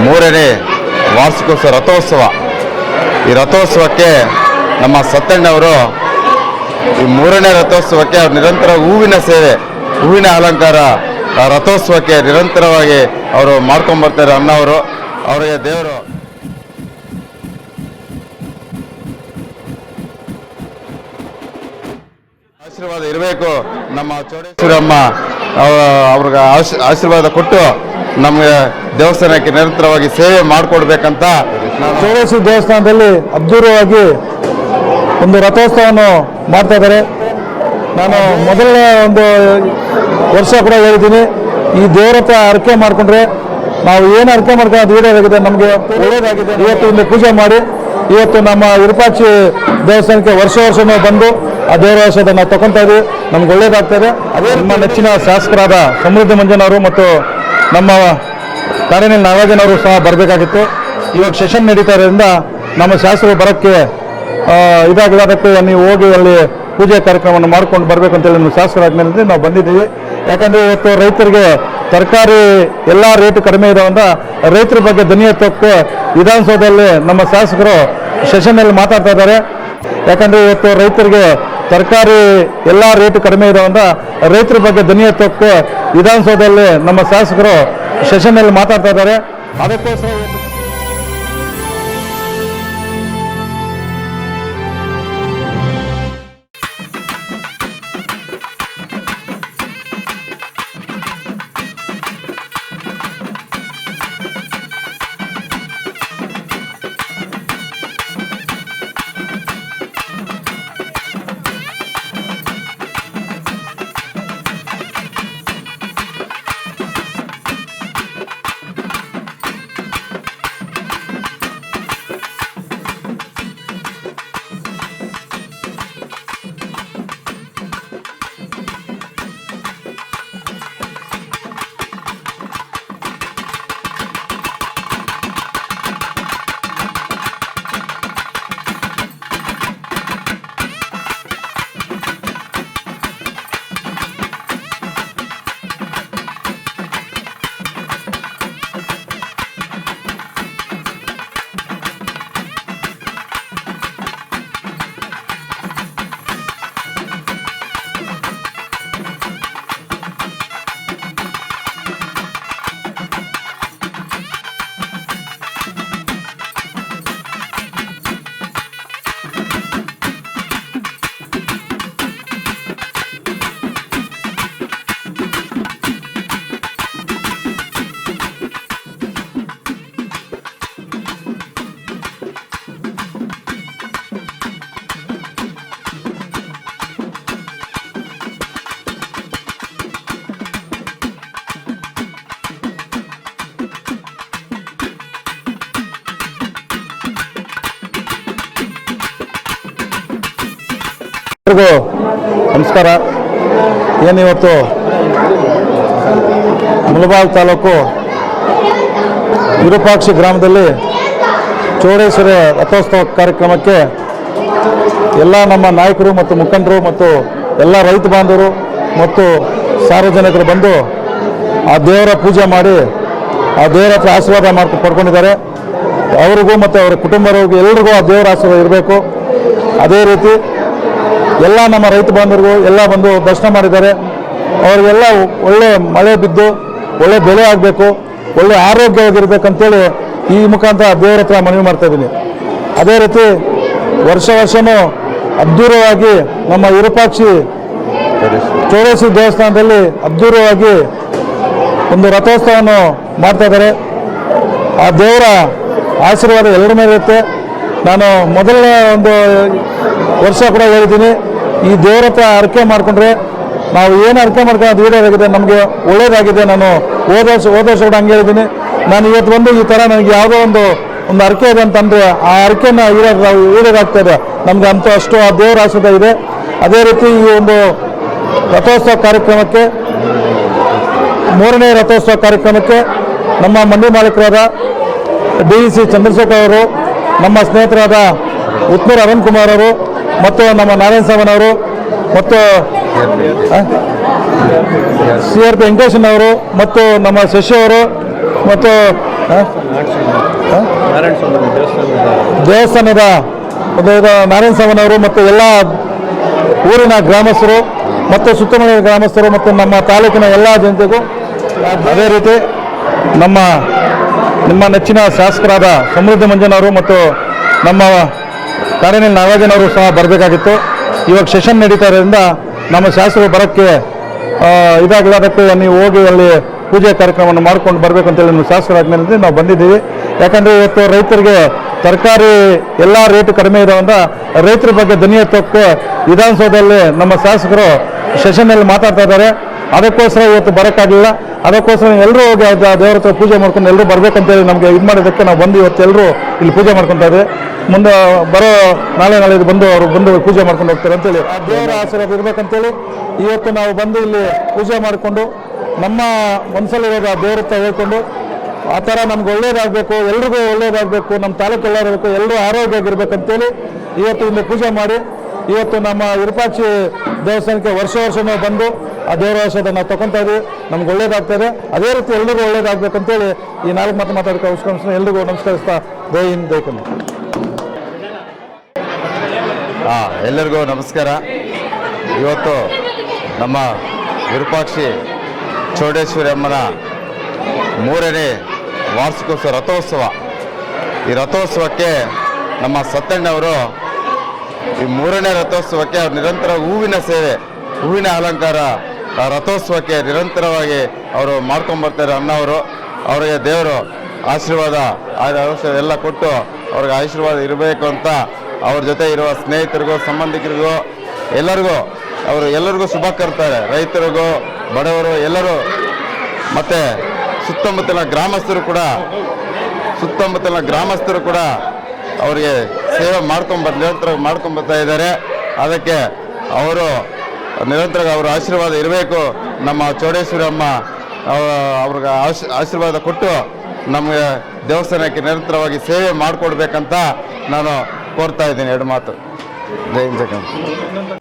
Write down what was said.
ಮೂರನೇ ವಾರ್ಷಿಕೋತ್ಸವ ರಥೋತ್ಸವ. ಈ ರಥೋತ್ಸವಕ್ಕೆ ನಮ್ಮ ಸತ್ತಣ್ಣವರು ಈ ಮೂರನೇ ರಥೋತ್ಸವಕ್ಕೆ ಅವ್ರು ನಿರಂತರ ಹೂವಿನ ಸೇವೆ, ಹೂವಿನ ಅಲಂಕಾರ ರಥೋತ್ಸವಕ್ಕೆ ನಿರಂತರವಾಗಿ ಅವರು ಮಾಡ್ಕೊಂಡ್ಬರ್ತಾರೆ ಅಣ್ಣವರು. ಅವರಿಗೆ ದೇವರು ಆಶೀರ್ವಾದ ಇರಬೇಕು. ನಮ್ಮ ಚೌಡೇಶ್ವರಮ್ಮ ಅವ- ಅವ್ರಿಗೆ ಆಶ್- ಆಶೀರ್ವಾದ ಕೊಟ್ಟು ನಮಗೆ ದೇವಸ್ಥಾನಕ್ಕೆ ನಿರಂತರವಾಗಿ ಸೇವೆ ಮಾಡಿಕೊಡ್ಬೇಕಂತ ಚೌಡೇಶ್ವರ ದೇವಸ್ಥಾನದಲ್ಲಿ ಅದ್ಧೂರವಾಗಿ ಒಂದು ರಥೋತ್ಸವವನ್ನು ಮಾಡ್ತಾ ಇದ್ದಾರೆ. ನಾನು ಮೊದಲನೇ ಒಂದು ವರ್ಷ ಕೂಡ ಹೇಳಿದ್ದೀನಿ. ಈ ದೇವರತ್ರ ಅರ್ಕೆ ಮಾಡಿಕೊಂಡ್ರೆ ನಾವು ಏನು ಅರ್ಕೆ ಮಾಡ್ಕೊಂಡು ಅದು ಈಡೇರಾಗಿದೆ ನಮಗೆ ಒಳ್ಳೆಯದಾಗಿದೆ ಇವತ್ತು ಒಂದು ಪೂಜೆ ಮಾಡಿ, ಇವತ್ತು ನಮ್ಮ ವಿರೂಪಾಕ್ಷಿ ದೇವಸ್ಥಾನಕ್ಕೆ ವರ್ಷ ವರ್ಷನೂ ಬಂದು ಆ ದೇವರ ವರ್ಷದ ನಾವು ತಗೊತಾ ಇದ್ದೀವಿ. ನಮ್ಗೆ ಒಳ್ಳೇದಾಗ್ತದೆ ಅದೇ ನಮ್ಮ ನೆಚ್ಚಿನ ಶಾಸಕರಾದ ಸಮೃದ್ಧಿ ಮಂಜನವರು ಮತ್ತು ನಮ್ಮ ಕಾರ್ಯನಿಲ್ ನಾಗರಾಜನವರು ಸಹ ಬರಬೇಕಾಗಿತ್ತು. ಇವಾಗ ಸೆಷನ್ ನಡೀತಾ ಇರೋದ್ರಿಂದ ನಮ್ಮ ಶಾಸಕರು ಬರೋಕ್ಕೆ ಇದಾಗಿರೋದಕ್ಕೆ ನೀವು ಹೋಗಿ ಅಲ್ಲಿ ಪೂಜೆ ಕಾರ್ಯಕ್ರಮವನ್ನು ಮಾಡ್ಕೊಂಡು ಬರಬೇಕು ಅಂತೇಳಿ ನಮ್ಮ ಶಾಸಕರಾದ್ಮೇಲೆ ನಾವು ಬಂದಿದ್ದೀವಿ. ಯಾಕಂದರೆ ಇವತ್ತು ರೈತರಿಗೆ ತರಕಾರಿ ಎಲ್ಲ ರೇಟ್ ಕಡಿಮೆ ಇರೋದ್ರಿಂದ ರೈತರ ಬಗ್ಗೆ ಧ್ವನಿ ಎತ್ತೋಕ್ಕೆ ವಿಧಾನಸೌಧದಲ್ಲಿ ನಮ್ಮ ಶಾಸಕರು ಸೆಷನ್ನಲ್ಲಿ ಮಾತಾಡ್ತಾ ಇದ್ದಾರೆ. ಯಾಕಂದರೆ ಇವತ್ತು ರೈತರಿಗೆ ತರಕಾರಿ ಎಲ್ಲ ರೇಟ್ ಕಡಿಮೆ ಇರೋದ್ರಿಂದ ರೈತರ ಬಗ್ಗೆ ಧ್ವನಿ ಎತ್ತೋಕ್ಕೆ ವಿಧಾನಸೌಧದಲ್ಲಿ ನಮ್ಮ ಶಾಸಕರು ಸೆಷನ್ನಲ್ಲಿ ಮಾತಾಡ್ತಾ ಇದ್ದಾರೆ. ಅದಕ್ಕೋಸ್ಕರ ಎಲ್ರಿಗೂ ನಮಸ್ಕಾರ. ಏನಿವತ್ತು ಮುಳಬಾಲ್ ತಾಲೂಕು ವಿರೂಪಾಕ್ಷಿ ಗ್ರಾಮದಲ್ಲಿ ಚೌಡೇಶ್ವರ ರಥೋತ್ಸವ ಕಾರ್ಯಕ್ರಮಕ್ಕೆ ಎಲ್ಲ ನಮ್ಮ ನಾಯಕರು ಮತ್ತು ಮುಖಂಡರು ಮತ್ತು ಎಲ್ಲ ರೈತ ಬಾಂಧವರು ಮತ್ತು ಸಾರ್ವಜನಿಕರು ಬಂದು ಆ ದೇವರ ಪೂಜೆ ಮಾಡಿ ಆ ದೇವರ ಹತ್ರ ಆಶೀರ್ವಾದ ಮಾಡ್ಕೊ, ಪಡ್ಕೊಂಡಿದ್ದಾರೆ. ಅವರಿಗೂ ಮತ್ತು ಅವರ ಕುಟುಂಬದವ್ರಿಗೂ, ಎಲ್ರಿಗೂ ಆ ದೇವರ ಆಶೀರ್ವಾದ ಇರಬೇಕು. ಅದೇ ರೀತಿ ಎಲ್ಲ ನಮ್ಮ ರೈತ ಬಾಂಧವರು ಎಲ್ಲ ಬಂದು ದರ್ಶನ ಮಾಡಿದ್ದಾರೆ. ಅವರಿಗೆಲ್ಲ ಒಳ್ಳೆ ಮಳೆ ಬಿದ್ದು ಒಳ್ಳೆ ಬೆಳೆ ಆಗಬೇಕು, ಒಳ್ಳೆ ಆರೋಗ್ಯವಾಗಿರ್ಬೇಕಂತೇಳಿ ಈ ಮುಖಾಂತರ ದೇವರ ಹತ್ರ ಮನವಿ ಮಾಡ್ತಾ ಇದ್ದೀನಿ. ಅದೇ ರೀತಿ ವರ್ಷ ವರ್ಷನೂ ಅದ್ಧೂರವಾಗಿ ನಮ್ಮ ವಿರೂಪಾಕ್ಷಿ ಚೌಡೇಶ್ವರಿ ದೇವಸ್ಥಾನದಲ್ಲಿ ಅದ್ಧೂರವಾಗಿ ಒಂದು ರಥೋತ್ಸವವನ್ನು ಮಾಡ್ತಾ ಇದ್ದಾರೆ. ಆ ದೇವರ ಆಶೀರ್ವಾದ ಎಲ್ಲರ ಮೇಲೆ ಇರುತ್ತೆ. ನಾನು ಮೊದಲನೇ ಒಂದು ವರ್ಷ ಕೂಡ ಹೇಳಿದ್ದೀನಿ. ಈ ದೇವರ ಹತ್ರ ಅರಕೆ ಮಾಡಿಕೊಂಡ್ರೆ ನಾವು ಏನು ಅರಕೆ ಮಾಡ್ಕೊಂಡು ಅದು ಈಡೇರಾಗಿದೆ ನಮಗೆ ಒಳ್ಳೇದಾಗಿದೆ. ನಾನು ಹೋದ ವರ್ಷ ಹೋದ ವರ್ಷ ಕೂಡ ಹಂಗೆ ಹೇಳಿದ್ದೀನಿ. ನಾನು ಇವತ್ತು ಬಂದು ಈ ಥರ ನನಗೆ ಯಾವುದೋ ಒಂದು ಒಂದು ಅರಕೆ ಇದೆ ಅಂತಂದರೆ ಆ ಅರಕೆನ ಈಡೇರ ಈಡೇರಾಗ್ತಾ ಇದೆ. ನಮಗೆ ಅಂತ ಅಷ್ಟು ಆ ದೇವರ ಆಶ್ರದ ಇದೆ. ಅದೇ ರೀತಿ ಈ ಒಂದು ರಥೋತ್ಸವ ಕಾರ್ಯಕ್ರಮಕ್ಕೆ, ಮೂರನೇ ರಥೋತ್ಸವ ಕಾರ್ಯಕ್ರಮಕ್ಕೆ ನಮ್ಮ ಮಂಡಿ ಮಾಲೀಕರಾದ ಡಿ ಸಿ ಚಂದ್ರಶೇಖರ್ ಅವರು, ನಮ್ಮ ಸ್ನೇಹಿತರಾದ ಉತ್ನೂರ್ ಅರುಣ್ ಕುಮಾರ್ ಅವರು ಮತ್ತು ನಮ್ಮ ನಾರಾಯಣ ಸಾಮನವರು ಮತ್ತು ಸಿ ಆರ್ ಪಿ ವೆಂಕಟೇಶನ್ ಅವರು ಮತ್ತು ನಮ್ಮ ಶಶಿ ಅವರು ಮತ್ತು? ದೇವಸ್ಥಾನದ ನಾರಾಯಣ ಸಾಮನವರು ಮತ್ತು ಎಲ್ಲ ಊರಿನ ಗ್ರಾಮಸ್ಥರು ಮತ್ತು ಸುತ್ತಮುತ್ತಲಿನ ಗ್ರಾಮಸ್ಥರು ಮತ್ತು ನಮ್ಮ ತಾಲೂಕಿನ ಎಲ್ಲ ಜನತೆಗೂ ಅದೇ ರೀತಿ ನಮ್ಮ, ನಿಮ್ಮ ನೆಚ್ಚಿನ ಶಾಸಕರಾದ ಸಮೃದ್ಧಿ ಮಂಜನವರು ಮತ್ತು ನಮ್ಮ ಕಾರ್ಯನಿಲ್ ನಾಗಾರ್ಜುನವರು ಸಹ ಬರಬೇಕಾಗಿತ್ತು. ಇವಾಗ ಸೆಷನ್ ನಡೀತಾ ಇರೋದ್ರಿಂದ ನಮ್ಮ ಶಾಸಕರು ಬರೋಕ್ಕೆ ಇದಾಗಿದೆ ಅದಕ್ಕೆ ನೀವು ಹೋಗಿ ಅಲ್ಲಿ ಪೂಜೆ ಕಾರ್ಯಕ್ರಮವನ್ನು ಮಾಡ್ಕೊಂಡು ಬರಬೇಕು ಅಂತೇಳಿ ನಮ್ಮ ಶಾಸಕರಾದ್ಮೇಲೆ ನಾವು ಬಂದಿದ್ದೀವಿ. ಯಾಕಂದರೆ ಇವತ್ತು ರೈತರಿಗೆ ತರಕಾರಿ ಎಲ್ಲ ರೇಟು ಕಡಿಮೆ ಇರೋದ್ರಿಂದ ರೈತರ ಬಗ್ಗೆ ಧ್ವನಿ ಎತ್ತೋಕ್ಕೆ ವಿಧಾನಸೌಧದಲ್ಲಿ ನಮ್ಮ ಶಾಸಕರು ಸೆಷನ್ನಲ್ಲಿ ಮಾತಾಡ್ತಾ ಇದ್ದಾರೆ. ಅದಕ್ಕೋಸ್ಕರ ಇವತ್ತು ಬರೋಕ್ಕಾಗಲಿಲ್ಲ. ಅದಕ್ಕೋಸ್ಕರ ಎಲ್ಲರೂ ಹೋಗಿ ದೇವರ ಹತ್ರ ಪೂಜೆ ಮಾಡ್ಕೊಂಡು ಎಲ್ಲರೂ ಬರಬೇಕಂತೇಳಿ ನಮಗೆ ಇದು ಮಾಡೋದಕ್ಕೆ ನಾವು ಬಂದು ಇವತ್ತು ಎಲ್ಲರೂ ಇಲ್ಲಿ ಪೂಜೆ ಮಾಡ್ಕೊತಾ ಇದ್ದೀವಿ. ಮುಂದೆ ಬರೋ ನಾಳೆ ನಾಳೆ ಬಂದು ಅವರು ಬಂದು ಪೂಜೆ ಮಾಡ್ಕೊಂಡು ಹೋಗ್ತಾರೆ ಅಂತೇಳಿ ಆ ದೇವರ ಆಶೀರ್ವಾದ ಇರ್ಬೇಕಂತೇಳಿ ಇವತ್ತು ನಾವು ಬಂದು ಇಲ್ಲಿ ಪೂಜೆ ಮಾಡಿಕೊಂಡು ನಮ್ಮ ಮನಸ್ಸಲ್ಲಿರೋದು ಆ ದೇವ್ರ ಹತ್ರ ಹೇಳ್ಕೊಂಡು ಆ ಥರ ನಮ್ಗೆ ಒಳ್ಳೇದಾಗಬೇಕು ಎಲ್ರಿಗೂ ಒಳ್ಳೇದಾಗಬೇಕು ನಮ್ಮ ತಾಲೂಕು ಒಳ್ಳೇದಾಗಬೇಕು ಎಲ್ಲರೂ ಆರೋಗ್ಯವಾಗಿರ್ಬೇಕಂತೇಳಿ ಇವತ್ತು ಇಲ್ಲಿ ಪೂಜೆ ಮಾಡಿ ಇವತ್ತು ನಮ್ಮ ವಿರೂಪಾಕ್ಷಿ ದೇವಸ್ಥಾನಕ್ಕೆ ವರ್ಷ ವರ್ಷ ನಾವು ಬಂದು ಆ ದೇವರ ಔಷಧ ನಾವು ತಗೊತಾ ಇದ್ವಿ. ನಮ್ಗೆ ಒಳ್ಳೇದಾಗ್ತದೆ ಅದೇ ರೀತಿ ಎಲ್ರಿಗೂ ಒಳ್ಳೇದಾಗಬೇಕಂತೇಳಿ ಈ ನಾಲ್ಕು ಮಾತು ಮಾತಾಡೋಕೆ ಅವಶ್ಯಕ ಎಲ್ರಿಗೂ ನಮಸ್ಕರಿಸ್ತಾ ಕನ್ನಡ. ಆ, ಎಲ್ಲರಿಗೂ ನಮಸ್ಕಾರ. ಇವತ್ತು ನಮ್ಮ ವಿರೂಪಾಕ್ಷಿ ಚೌಡೇಶ್ವರಿ ಅಮ್ಮನ ಮೂರನೇ ವಾರ್ಷಿಕೋತ್ಸವ ರಥೋತ್ಸವ. ಈ ರಥೋತ್ಸವಕ್ಕೆ ನಮ್ಮ ಸತ್ತಣ್ಣವರು ಈ ಮೂರನೇ ರಥೋತ್ಸವಕ್ಕೆ ಅವ್ರು ನಿರಂತರ ಹೂವಿನ ಸೇವೆ, ಹೂವಿನ ಅಲಂಕಾರ ರಥೋತ್ಸವಕ್ಕೆ ನಿರಂತರವಾಗಿ ಅವರು ಮಾಡ್ಕೊಂಬರ್ತಾರೆ ಅಣ್ಣವರು. ಅವರಿಗೆ ದೇವರು ಆಶೀರ್ವಾದ ಆಶೀರ್ವಾದ ಎಲ್ಲ ಕೊಟ್ಟು ಅವ್ರಿಗೆ ಆಶೀರ್ವಾದ ಇರಬೇಕು ಅಂತ ಅವ್ರ ಜೊತೆ ಇರುವ ಸ್ನೇಹಿತರಿಗೂ, ಸಂಬಂಧಿಕರಿಗೂ, ಎಲ್ಲರಿಗೂ, ಅವರು ಎಲ್ಲರಿಗೂ ಶುಭ ಕರ್ತಾರೆ. ರೈತರಿಗೂ, ಬಡವರು, ಎಲ್ಲರೂ, ಮತ್ತು ಸುತ್ತಮುತ್ತಲ ಗ್ರಾಮಸ್ಥರು ಕೂಡ ಸುತ್ತಮುತ್ತಲ ಗ್ರಾಮಸ್ಥರು ಕೂಡ ಅವರಿಗೆ ಸೇವೆ ಮಾಡ್ಕೊಂಬರ್ ನಿರಂತರ ಮಾಡ್ಕೊಂಬರ್ತಾ ಇದ್ದಾರೆ. ಅದಕ್ಕೆ ಅವರು ನಿರಂತರ ಅವರ ಆಶೀರ್ವಾದ ಇರಬೇಕು. ನಮ್ಮ ಚೌಡೇಶ್ವರಿ ಅಮ್ಮ ಅವ್ರಿಗೆ ಆಶ್, ಆಶೀರ್ವಾದ ಕೊಟ್ಟು ನಮಗೆ ದೇವಸ್ಥಾನಕ್ಕೆ ನಿರಂತರವಾಗಿ ಸೇವೆ ಮಾಡಿಕೊಡ್ಬೇಕಂತ ನಾನು ಕೋರ್ತಾ ಇದ್ದೀನಿ ಎರಡು ಮಾತು ಜೈ ಹಿಂದ್.